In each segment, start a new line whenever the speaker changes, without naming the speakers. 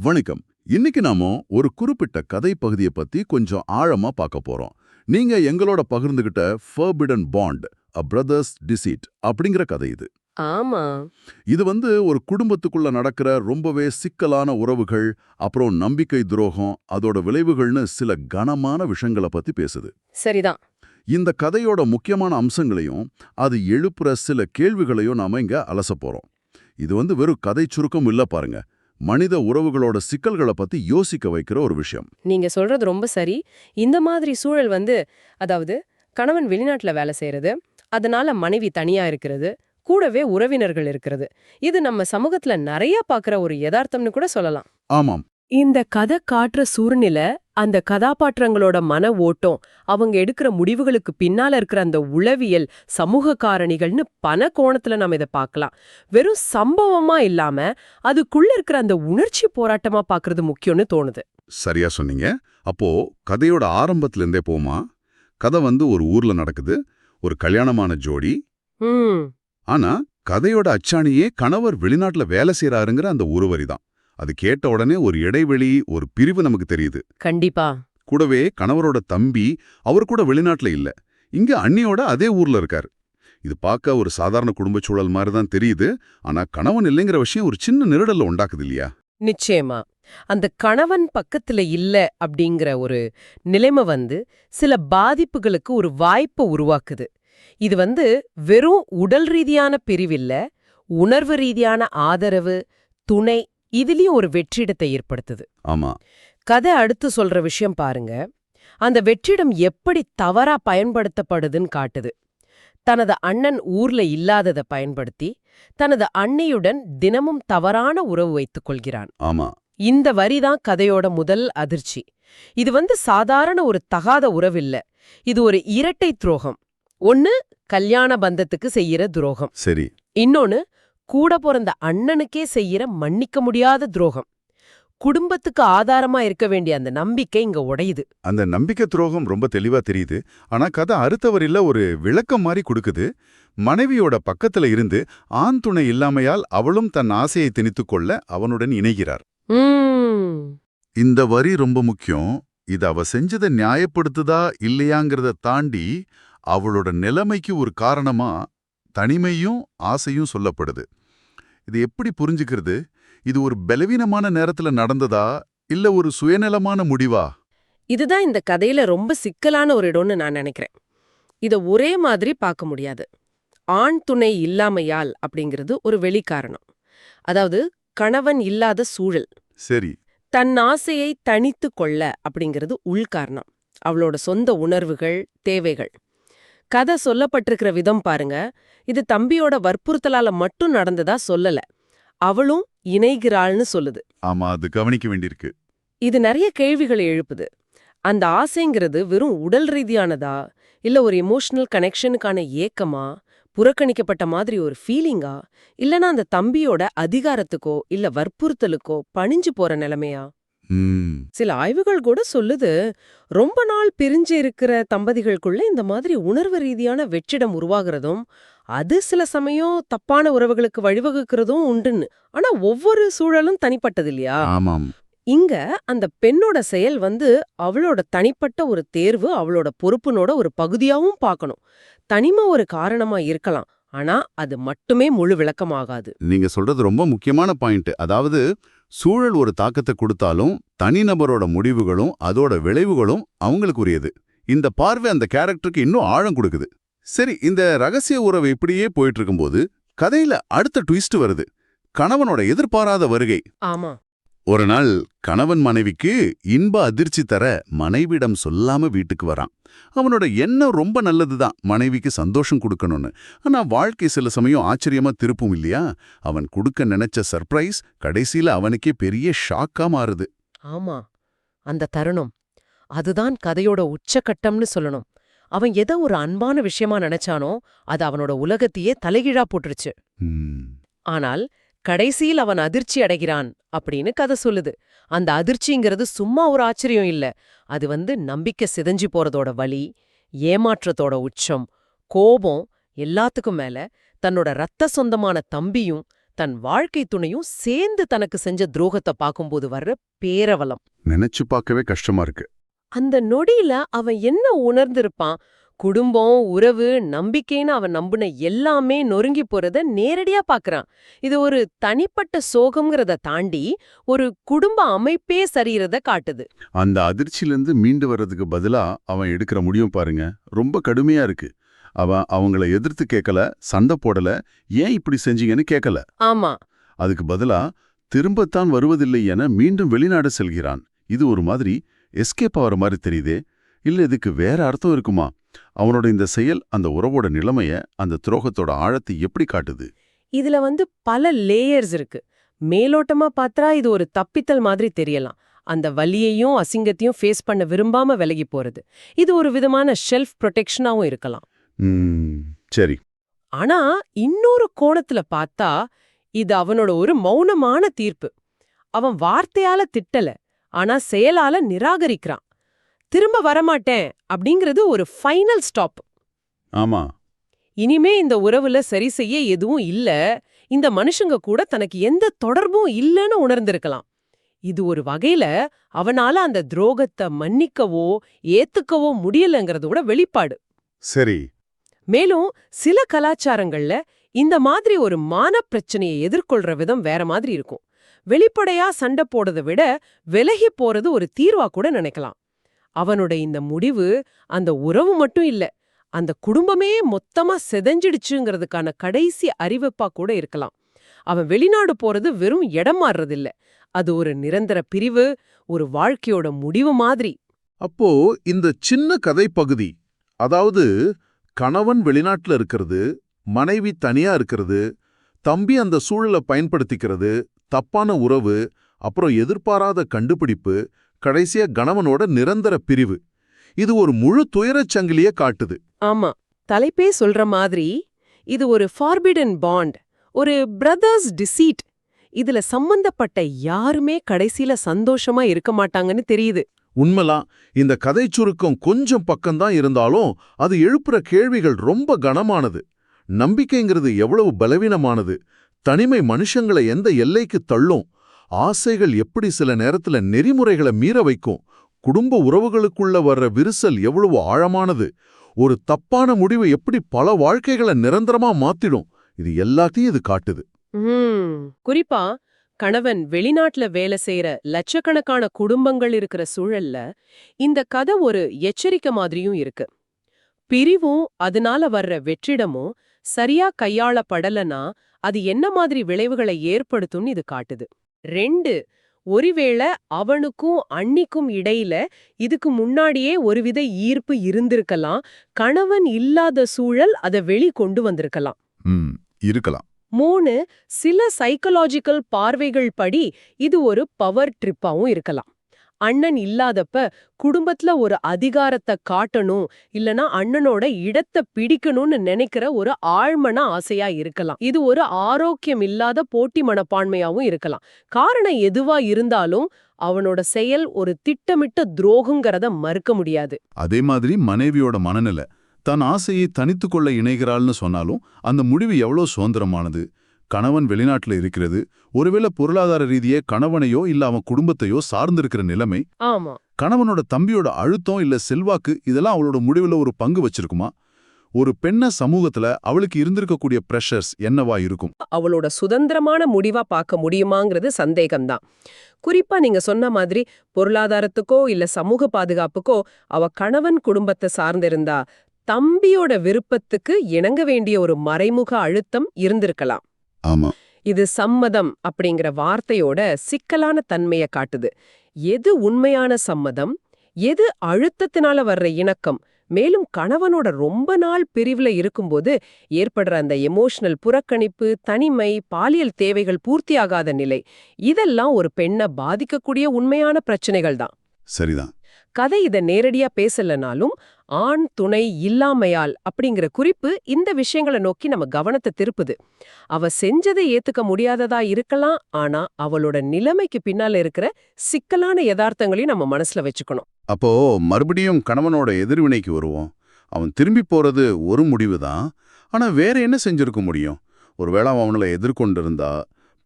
வணக்கம். இன்னைக்கு நாம ஒரு குறிப்பிட்ட கதை பகுதியை பத்தி கொஞ்சம் ஆழமா பார்க்க போறோம். நீங்க எங்களோட பகிர்ந்துகிட்ட forbidden bond a brothers deceit அப்படிங்கிற கதை இது.
ஆமா.
இது வந்து ஒரு குடும்பத்துக்குள்ள நடக்கிற ரொம்பவே சிக்கலான உறவுகள் அப்புறம் நம்பிக்கை துரோகம் அதோட விளைவுகள்னு சில கனமான விஷயங்களை பத்தி பேசுது.
சரிதான்.
இந்த கதையோட முக்கியமான அம்சங்களையும் அது எழுப்புற சில கேள்விகளையும் நாம இங்க அலச போறோம். இது வந்து வெறும் கதை சுருக்கம் இல்ல பாருங்க. மனித உறவுகளோட சிக்கல்களை பத்தி யோசிக்க வைக்கிற ஒரு விஷயம்.
நீங்க சொல்றது ரொம்ப சரி. இந்த மாதிரி சூழல் வந்து அதாவது கணவன் வெளிநாட்டுல வேலை செய்யறது அதனால மனைவி தனியா இருக்கிறது கூடவே உறவினர்கள் இருக்கிறது. இது நம்ம சமூகத்துல நிறைய பாக்குற ஒரு யதார்த்தம்னு கூட சொல்லலாம்.
ஆமாம்.
இந்த கதை காட்டுற சூழ்நிலை அந்த கதாபாத்திரங்களோட மன ஓட்டம் அவங்க எடுக்கிற முடிவுகளுக்கு பின்னால இருக்கிற அந்த உளவியல் சமூக காரணிகள்னு பல கோணத்துல நம்ம இதை பார்க்கலாம். வெறும் சம்பவமா இல்லாம அதுக்குள்ள இருக்கிற அந்த உணர்ச்சி போராட்டமா பார்க்கிறது முக்கியம்னு தோணுது.
சரியா சொன்னீங்க. அப்போ கதையோட ஆரம்பத்துல இருந்தே போமா? கதை வந்து ஒரு ஊர்ல நடக்குது. ஒரு கல்யாணமான ஜோடி. ஆனா கதையோட அச்சாணியே கணவர் வெளிநாட்டுல வேலை செய்யறாருங்கிற அந்த ஒருவரி தான் அது கேட்ட உடனே ஒரு இடைவெளி ஒரு பிரிவு நமக்கு தெரியுது.
கண்டிப்பா.
கூடவே கணவரோட தம்பி அவர் கூட வெளிநாட்டுல இல்ல. இங்க அண்ணியோட அதே ஊர்ல இருக்காரு. இது பார்க்க ஒரு சாதாரண குடும்ப சூழல் மாதிரி தான் தெரியுது. ஆனா கணவன் இல்லைங்கிற விஷயம் ஒரு சின்ன நெருடல்ல உண்டாக்குது இல்லையா?
நிச்சயமா. அந்த கணவன் பக்கத்துல இல்ல அப்படிங்கிற ஒரு நிலைமை வந்து சில பாதிப்புகளுக்கு ஒரு வாய்ப்பை உருவாக்குது. இது வந்து வெறும் உடல் ரீதியான பிரிவில்ல உணர்வு ரீதியான ஆதரவு துணை இதுலயும் ஒரு வெற்றிடத்தை ஏற்படுத்துது.
ஆமா.
கதை அடுத்து சொல்ற விஷயம் பாருங்க. அந்த வெற்றிடம் எப்படி தவறா பயன்படுத்தப்படுதுன்னு காட்டுது. தனது அண்ணன் ஊர்ல இல்லாததை பயன்படுத்தி தனது அண்ணியுடன் தினமும் தவறான உறவு வைத்துக் கொள்கிறான்.
ஆமா.
இந்த வரிதான் கதையோட முதல் அதிர்ச்சி. இது வந்து சாதாரண ஒரு தகாத உறவில்ல இது ஒரு இரட்டை துரோகம். ஒன்னு கல்யாண பந்தத்துக்கு செய்யற துரோகம்.
சரி.
இன்னொன்னு கூட பிறந்த அண்ணனுக்கே செய்யற மன்னிக்க முடியாத துரோகம். குடும்பத்துக்கு ஆதாரமா இருக்க வேண்டிய அந்த நம்பிக்கை இங்க உடையுது.
அந்த நம்பிக்கை துரோகம் ரொம்ப தெளிவா தெரியுது. ஆனா கதை அறுத்தவரில்ல ஒரு விளக்கம் மாதிரி கொடுக்குது. மனைவியோட பக்கத்துல இருந்து ஆண் துணை இல்லாமையால் அவளும் தன் ஆசையை திணித்துக் கொள்ள அவனுடன் இணைகிறார். இந்த வரி ரொம்ப முக்கியம். இது அவ செஞ்சதை நியாயப்படுத்துதா இல்லையாங்கிறத தாண்டி அவளோட நிலைமைக்கு ஒரு காரணமா தனிமையும் ஆசையும் சொல்லப்படுது. இது எப்படி புரிஞ்சுக்கிறது? இது ஒரு பலவீனமான நேரத்துல நடந்ததா? இல்ல ஒரு சுயநலமான முடிவா?
இதுதான் இந்த கதையில ரொம்ப சிக்கலான ஒரு இடம்னு நான் நினைக்கிறேன். இத ஒரே மாதிரி பார்க்க முடியாது. ஆண் துணை இல்லாமையால் அப்படிங்கிறது ஒரு வெளிக்காரணம். அதாவது கணவன் இல்லாத சூழல்.
சரி.
தன் ஆசையை தனித்து கொள்ள அப்படிங்கிறது உள்காரணம் அவளோட சொந்த உணர்வுகள் தேவைகள். கதை சொல்லப்பட்டிருக்கிற விதம் பாருங்க. இது தம்பியோட வற்புறுத்தலால மட்டும் நடந்ததா சொல்லல. அவளும் இணைகிறாள்னு சொல்லுது.
ஆமா அது கவனிக்க வேண்டியிருக்கு.
இது நிறைய கேள்விகளை எழுப்புது. அந்த ஆசைங்கிறது வெறும் உடல் ரீதியானதா? இல்ல ஒரு எமோஷனல் கனெக்ஷனுக்கான ஏக்கமா? புறக்கணிக்கப்பட்ட மாதிரி ஒரு ஃபீலிங்கா இல்லனா அந்த தம்பியோட அதிகாரத்துக்கோ இல்ல வற்புறுத்தலுக்கோ பணிஞ்சு போற நிலைமையா? சில ஆய்வுகள் கூட சொல்லுது ரொம்ப நாள் பிரிஞ்சு இருக்கிற தம்பதிகளுக்குள்ள இந்த மாதிரி உணர்வு ரீதியான வெற்றிடம் உருவாகிறதும் அது சில சமயம் தப்பான உறவுகளுக்கு வழிவகுக்கிறதும் உண்டுன்னு. ஆனா ஒவ்வொரு சூழலும் தனிப்பட்டது இல்லையா? இங்க அந்த பெண்ணோட செயல் வந்து அவளோட தனிப்பட்ட ஒரு தேர்வு அவளோட பொறுப்புனோட ஒரு பகுதியாவும் பார்க்கணும். தனிமை ஒரு காரணமா இருக்கலாம் ஆனா அது மட்டுமே முழு விளக்கமாகாது.
நீங்க சொல்றது ரொம்ப முக்கியமான பாயிண்ட். அதாவது சூழல் ஒரு தாக்கத்தை கொடுத்தாலும் தனிநபரோட முடிவுகளும் அதோட விளைவுகளும் அவங்களுக்கு உரியது இந்த பார்வை அந்த கேரக்டருக்கு இன்னும் ஆழம் கொடுக்குது. சரி இந்த ரகசிய உறவு இப்படியே போயிட்டு இருக்கும்போது கதையில அடுத்த ட்விஸ்ட் வருது. கணவனோட எதிர்பாராத வருகை.
ஆமா.
ஒரு நாள் கணவன் மனைவிக்கு இன்ப அதிர்ச்சி தர மனைவிடம் சொல்லாம வீட்டுக்கு வரான். அவனோட எண்ணம் ரொம்ப நல்லதுதான். மனைவிக்கு சந்தோஷம் கொடுக்கணும்னு. ஆனா வாழ்க்கை சில சமயம் ஆச்சரியமா திருப்பும் இல்லையா? அவன் கொடுக்க நினைச்ச சர்ப்ரைஸ் கடைசியில அவனுக்கே பெரிய ஷாக்கா மாறுது.
ஆமா அந்த தருணம். அதுதான் கதையோட உச்சக்கட்டம்னு சொல்லணும். அவன் எதை ஒரு அன்பான விஷயமா நினைச்சானோ அது அவனோட உலகத்தையே தலைகீழா போட்டுருச்சு. ஆனால் கடைசியில் அவன் அதிர்ச்சி அடைகிறான் அப்படின்னு கதை சொல்லுது. அந்த அதிர்ச்சிங்கிறது சும்மா ஒரு ஆச்சரியம் இல்ல. அது வந்து நம்பிக்கை சிதைஞ்சு போறதோட வலி ஏமாற்றத்தோட உச்சம் கோபம் எல்லாத்துக்கும் மேல தன்னோட ரத்த சொந்தமான தம்பியும் தன் வாழ்க்கை துணையும் சேர்ந்து தனக்கு செஞ்ச துரோகத்தை பார்க்கும்போது வர்ற பேரவலம்.
நினைச்சு பார்க்கவே கஷ்டமா இருக்கு.
அந்த நொடியில அவன் என்ன உணர்ந்திருப்பான்? குடும்பம் உறவு நம்பிக்கைன்னு அவன் நம்புன எல்லாமே நொறுங்கி போறத நேரடியா பாக்குறான். இது ஒரு தனிப்பட்ட சோகம்ங்கிறத தாண்டி ஒரு குடும்ப அமைப்பே சரியறத காட்டுது.
அந்த அதிர்ச்சியிலிருந்து மீண்டு வர்றதுக்கு பதிலா அவன் எடுக்கிற முடியும் பாருங்க. ரொம்ப கடுமையா இருக்கு. அவன் அவங்கள எதிர்த்து கேட்கல சண்டை போடல ஏன் இப்படி செஞ்சீங்கன்னு கேட்கல
ஆமா.
அதுக்கு பதிலா திரும்பத்தான் வருவதில்லை என மீண்டும் வெளிநாடு செல்கிறான். இது ஒரு மாதிரி எஸ்கேப் ஆகிற மாதிரி தெரியுதே. இல்ல இதுக்கு வேற அர்த்தம் இருக்குமா? அவனோட இந்த செயல் அந்த உறவோட நிலைமைய அந்த துரோகத்தோட ஆழத்தை எப்படி காட்டுது?
இதுல வந்து பல லேயர்ஸ் இருக்கு. மேலோட்டமா பார்த்தா இது ஒரு தப்பித்தல் மாதிரி தெரியலாம். அந்த வலியையும் அசிங்கத்தையும் ஃபேஸ் பண்ண விரும்பாம விலகி போறது. இது ஒரு விதமான ஷெல்ஃப் ப்ரொடெக்ஷனாவும் இருக்கலாம்.
சரி.
ஆனா இன்னொரு கோணத்துல பார்த்தா இது அவனோட ஒரு மௌனமான தீர்ப்பு. அவன் வார்த்தையால திட்டல ஆனா செயலால நிராகரிக்கிறான். திரும்ப வரமாட்டேன் அப்படிங்கிறது ஒரு ஃபைனல் ஸ்டாப்
ஆமா.
இனிமே இந்த உறவுல சரி செய்ய எதுவும் இல்ல. இந்த மனுஷங்க கூட தனக்கு எந்த தொடர்பும் இல்லைன்னு உணர்ந்திருக்கலாம். இது ஒரு வகையில அவனால அந்த துரோகத்தை மன்னிக்கவோ ஏத்துக்கவோ முடியலங்கிறதோட வெளிப்பாடு.
சரி.
மேலும் சில கலாச்சாரங்கள்ல இந்த மாதிரி ஒரு மான பிரச்சனையை எதிர்கொள்ற விதம் வேற மாதிரி இருக்கும். வெளிப்படையா சண்டை போடுறதை விட விலகி போறது ஒரு தீர்வா கூட நினைக்கலாம். அவனோட இந்த முடிவு அந்த உறவு மட்டும் இல்ல அந்த குடும்பமே மொத்தமா செதஞ்சிடுச்சுங்கிறதுக்கான கடைசி அறிவிப்பா கூட இருக்கலாம். அவன் வெளிநாடு போறது வெறும் இடம் மாறுறதில்ல. அது ஒரு நிரந்தர பிரிவு ஒரு வாழ்க்கையோட முடிவு மாதிரி.
அப்போ இந்த சின்ன கதை பகுதி அதாவது கணவன் வெளிநாட்டுல இருக்கிறது மனைவி தனியா இருக்கிறது தம்பி அந்த சூழலை பயன்படுத்திக்கிறது தப்பான உறவு அப்புறம் எதிர்பாராத கண்டுபிடிப்பு கடைசியா கணவனோட நிரந்தர பிரிவு. இது ஒரு முழு துயரச் சங்கிலிய காட்டுது.
ஆமா தலைப்பே சொல்ற மாதிரி இது ஒரு ஃபார்பிடன் பாண்ட் ஒரு பிரதர்ஸ் டிசீட் இதுல சம்பந்தப்பட்ட யாருமே கடைசில சந்தோஷமா இருக்க மாட்டாங்கன்னு தெரியுது.
உண்மைலாம் இந்த கதை சுருக்கம் கொஞ்சம் பக்கம்தான் இருந்தாலும் அது எழுப்புற கேள்விகள் ரொம்ப கனமானது. நம்பிக்கைங்கிறது எவ்வளவு பலவீனமானது. தனிமை மனுஷங்களை எந்த எல்லைக்கு தள்ளும்? ஆசைகள் எப்படி சில நேரத்துல நெறிமுறைகளை மீற வைக்கும்? குடும்ப உறவுகளுக்குள்ள வர்ற விரிசல் எவ்வளவு ஆழமானது? ஒரு தப்பான முடிவு எப்படி பல வாழ்க்கைகளை நிரந்தரமா மாத்திடும்? இது எல்லாத்தையும் இது காட்டுது.
குறிப்பா கணவன் வெளிநாட்டுல வேலை செய்யற லட்சக்கணக்கான குடும்பங்கள் இருக்கிற சூழல்ல இந்த கதை ஒரு எச்சரிக்கை மாதிரியும் இருக்கு. பிரிவும் அதனால வர்ற வெற்றிடமும் சரியா கையாளப்படலனா அது என்ன மாதிரி விளைவுகளை ஏற்படுத்தும்னு இது காட்டுது. ரெண்டு ஒருவேளை அவனுக்கும் அன்னிக்கும் இடையில இதுக்கு முன்னாடியே ஒருவித ஈர்ப்பு இருந்திருக்கலாம். கணவன் இல்லாத சூழல் அதை வெளி கொண்டு வந்திருக்கலாம்.
இருக்கலாம்.
மூணு சில சைக்கலாஜிக்கல் பார்வைகள் படி இது ஒரு பவர் ட்ரிப்பாவும் இருக்கலாம். அண்ணன் இல்லாதப்ப குடும்பத்துல ஒரு அதிகாரத்தை காட்டணும் இல்லனா அண்ணனோட இடத்தை பிடிக்கணும்னு நினைக்கிற ஒரு ஆழ்மன ஆசையா இருக்கலாம். இது ஒரு ஆரோக்கியம் இல்லாத போட்டி மனப்பான்மையாவும் இருக்கலாம். காரணம் எதுவா இருந்தாலும் அவனோட செயல் ஒரு திட்டமிட்ட துரோகங்கிறத மறுக்க முடியாது.
அதே மாதிரி மனைவியோட மனநிலை. தன் ஆசையை தனித்துக்கொள்ள இணைகிறாள்னு சொன்னாலும் அந்த முடிவு எவ்வளோ சுதந்திரமானது? கணவன் வெளிநாட்டுல இருக்கிறது ஒருவேளை பொருளாதார ரீதியே கணவனையோ இல்ல அவன் குடும்பத்தையோ சார்ந்திருக்கிற நிலைமை
ஆமா.
கணவனோட தம்பியோட அழுத்தம் இல்ல செல்வாக்கு இதெல்லாம் அவளோட முடிவுல ஒரு பங்கு வச்சிருக்குமா? ஒரு பெண்ண சமூகத்துல அவளுக்கு இருந்திருக்கக்கூடிய பிரஷர்ஸ் என்னவா இருக்கும்?
அவளோட சுதந்திரமான முடிவா பார்க்க முடியுமாங்கிறது சந்தேகம்தான். குறிப்பா நீங்க சொன்ன மாதிரி பொருளாதாரத்துக்கோ இல்ல சமூக பாதுகாப்புக்கோ அவ கணவன் குடும்பத்தை சார்ந்திருந்தா தம்பியோட விருப்பத்துக்கு இணங்க வேண்டிய ஒரு மறைமுக அழுத்தம் இருந்திருக்கலாம்.
ஆமா.
இது சம்மதம் அப்படிங்கிற வார்த்தையோட சிக்கலான தன்மைய காட்டுது. எது உண்மையான சம்மதம்? எது அழுத்தத்தினால வர்ற இணக்கம்? மேலும் கணவனோட ரொம்ப நாள் பிரிவுல இருக்கும்போது ஏற்படுற அந்த எமோஷனல் புறக்கணிப்பு தனிமை பாலியல் தேவைகள் பூர்த்தியாகாத நிலை இதெல்லாம் ஒரு பெண்ணை பாதிக்கக்கூடிய உண்மையான பிரச்சனைகள் தான்.
சரிதான்.
கதை இத நேரடியா பேசலனாலும் ஆண் துணை இல்லாமையால் அப்படிங்கிற குறிப்பு இந்த விஷயங்களை நோக்கி நம்ம கவனத்தை திருப்புது. அவ செஞ்சதை ஏத்துக்க முடியாததா இருக்கலாம் ஆனா அவளோட நிலைமைக்கு பின்னால இருக்கிற சிக்கலான யதார்த்தங்களையும் நம்ம மனசுல வச்சுக்கணும்.
அப்போ மறுபடியும் கணவனோட எதிர்வினைக்கு வருவோம். அவன் திரும்பி போறது ஒரு முடிவு தான் ஆனா வேற என்ன செஞ்சிருக்க முடியும்? ஒருவேளை அவனை எதிர்கொண்டிருந்தா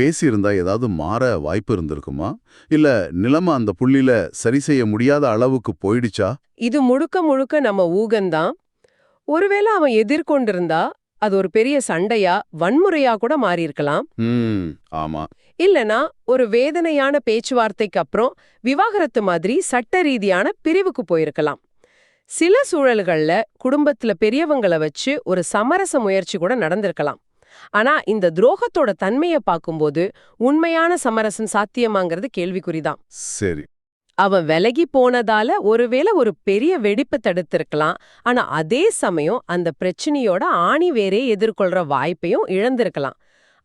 பேசியிருந்தா ஏதாவது மாற வாய்ப்பு இருந்திருக்குமா? இல்ல நிலைமை அந்த புள்ளியில சரி செய்ய முடியாத அளவுக்கு போயிடுச்சா?
இது முழுக்க முழுக்க நம்ம ஊகந்தான். ஒருவேளை அவன் எதிர்கொண்டிருந்தா அது ஒரு பெரிய சண்டையா வன்முறையா கூட மாறியிருக்கலாம்.
ஆமா.
இல்லனா ஒரு வேதனையான பேச்சுவார்த்தைக்கு அப்புறம் விவாகரத்து மாதிரி சட்ட ரீதியான பிரிவுக்கு போயிருக்கலாம். சில சூழல்கள்ல குடும்பத்துல பெரியவங்கள வச்சு ஒரு சமரச முயற்சி கூட நடந்திருக்கலாம். ஆனா இந்த துரோகத்தோட தன்மையை பார்க்கும்போது உண்மையான சமரசம் சாத்தியமாங்கிறது கேள்விக்குறிதான்.
சரி.
அவன் விலகி போனதால ஒருவேளை ஒரு பெரிய வெடிப்பை தடுத்திருக்கலாம். ஆனா அதே சமயம் அந்த பிரச்சனையோட ஆணி வேரே எதிர்கொள்ற வாய்ப்பையும் இழந்திருக்கலாம்.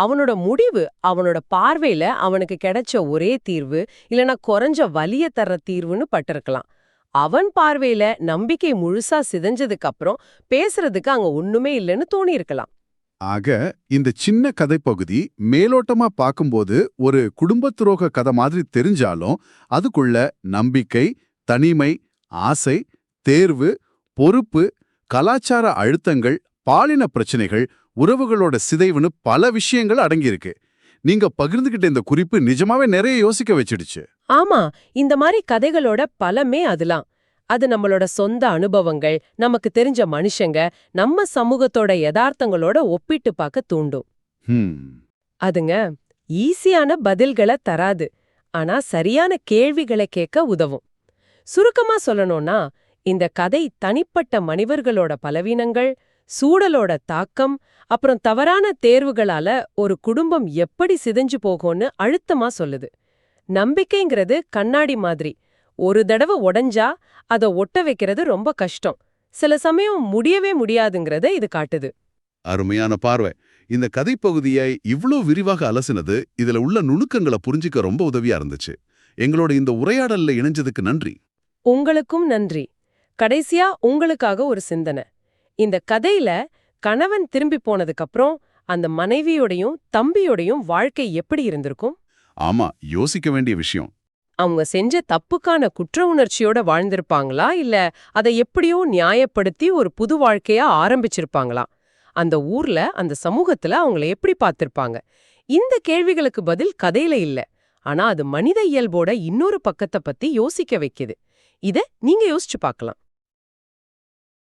அவனோட முடிவு அவனோட பார்வையில அவனுக்கு கிடைச்ச ஒரே தீர்வு இல்லனா குறைஞ்ச வலிய தர்ற தீர்வுன்னு பட்டிருக்கலாம். அவன் பார்வையில நம்பிக்கை முழுசா சிதைஞ்சதுக்கு அப்புறம் பேசுறதுக்கு அங்க ஒண்ணுமே இல்லைன்னு தோணியிருக்கலாம்.
ஆக இந்த சின்ன கதைப்பகுதி மேலோட்டமா பார்க்கும்போது ஒரு குடும்பத்துரோக கதை மாதிரி தெரிஞ்சாலும் அதுக்குள்ள நம்பிக்கை தனிமை ஆசை தேர்வு பொறுப்பு கலாச்சார அழுத்தங்கள் பாலின பிரச்சனைகள் உறவுகளோட சிதைவுன்னு பல விஷயங்கள் அடங்கியிருக்கு. நீங்க பகிர்ந்துகிட்ட இந்த குறிப்பு நிஜமாவே நிறைய யோசிக்க வச்சிடுச்சு.
ஆமா இந்த மாதிரி கதைகளோட பலமே அதுலாம். அது நம்மளோட சொந்த அனுபவங்கள் நமக்கு தெரிஞ்ச மனுஷங்க நம்ம சமூகத்தோட யதார்த்தங்களோட ஒப்பிட்டு பார்க்க தூண்டும். அதுங்க ஈஸியான பதில்களை தராது. ஆனா சரியான கேள்விகளை கேட்க உதவும். சுருக்கமா சொல்லணும்னா இந்த கதை தனிப்பட்ட மனிதர்களோட பலவீனங்கள் சூழலோட தாக்கம் அப்புறம் தவறான தேர்வுகளால ஒரு குடும்பம் எப்படி சிதைஞ்சு போகும்னு அழுத்தமா சொல்லுது. நம்பிக்கைங்கிறது கண்ணாடி மாதிரி. ஒரு தடவை உடைஞ்சா அத ஒட்ட வைக்கிறது ரொம்ப கஷ்டம். சில சமயம் முடியவே முடியாதுங்கிறத இது காட்டுது.
அருமையான பார்வை. இந்த கதைப்பகுதியை இவ்ளோ விரிவாக அலசினது இதுல உள்ள நுணுக்கங்களை புரிஞ்சுக்க ரொம்ப உதவியா இருந்துச்சு. எங்களோட இந்த உரையாடல்ல இணைஞ்சதுக்கு நன்றி.
உங்களுக்கும் நன்றி. கடைசியா உங்களுக்காக ஒரு சிந்தனை. இந்த கதையில கணவன் திரும்பி போனதுக்கு அப்புறம் அந்த மனைவியோடையும் தம்பியோடையும் வாழ்க்கை எப்படி இருந்திருக்கும்?
ஆமா யோசிக்க வேண்டிய விஷயம்.
அவங்க செஞ்ச தப்புக்கான குற்ற உணர்ச்சியோட வாழ்ந்திருப்பாங்களா? இல்ல அதை எப்படியோ நியாயப்படுத்தி ஒரு புது வாழ்க்கையா ஆரம்பிச்சிருப்பாங்களா? அந்த ஊர்ல அந்த சமூகத்துல அவங்கள எப்படி பார்த்திருப்பாங்க? இந்த கேள்விகளுக்கு பதில் கதையில இல்ல. ஆனா அது மனித இயல்போட இன்னொரு பக்கத்தை பத்தி யோசிக்க வைக்குது. இத நீங்க யோசிச்சு பார்க்கலாம்.